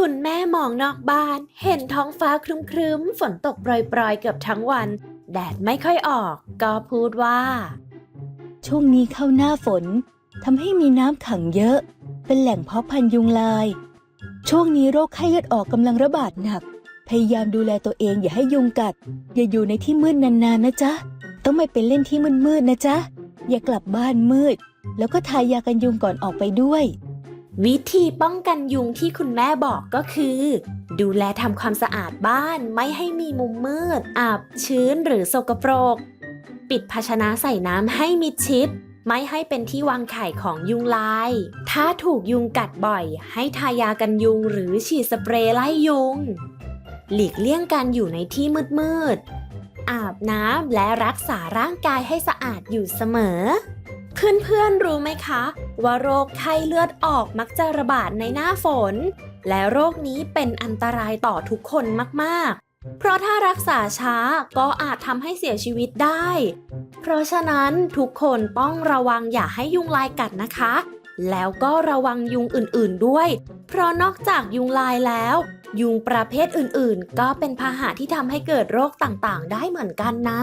คุณแม่มองนอกบ้าน เห็นท้องฟ้าครึ้มๆ ฝนตกโปรยๆ เกือบทั้งวัน แดดไม่ค่อยออก ก็พูดว่า ช่วงนี้เข้าหน้าฝนทำให้มีน้ำขังเยอะ เป็นแหล่งเพาะพันยุงลาย ช่วงนี้โรคไข้เลือดออกกำลังระบาดหนัก พยายามดูแลตัวเองอย่าให้ยุงกัด อย่าอยู่ในที่มืดนานๆนะจ๊ะ ต้องไม่ไปเล่นที่มืดๆนะจ๊ะ อย่ากลับบ้านมืด แล้วก็ทายากันยุงก่อนออกไปด้วย วิธีป้องกันยุงที่คุณแม่บอกก็คือ ดูแลทำความสะอาดบ้านไม่ให้มีมุมมืด อับชื้นหรือสกปรก ปิดภาชนะใส่น้ำให้มิดชิด ไม่ให้เป็นที่วางไข่ของยุงลาย ถ้าถูกยุงกัดบ่อย ให้ทายากันยุงหรือฉีดสเปรย์ไล่ยุง หลีกเลี่ยงการอยู่ในที่มืดๆอาบน้ำและรักษาร่างกายให้สะอาดอยู่เสมอ เพื่อนๆรู้ไหมคะ ว่าโรคไข้เลือดออกมักจะระบาดในหน้าฝน และโรคนี้เป็นอันตรายต่อทุกคนมากๆ เพราะถ้ารักษาช้าก็อาจทำให้เสียชีวิตได้ เพราะฉะนั้นทุกคนต้องระวังอย่าให้ยุงลายกัดนะคะ แล้วก็ระวังยุงอื่นๆด้วย เพราะนอกจากยุงลายแล้ว ยุงประเภทอื่นๆ ก็เป็นพาหะที่ทำให้เกิดโรคต่างๆ ได้เหมือนกันนะ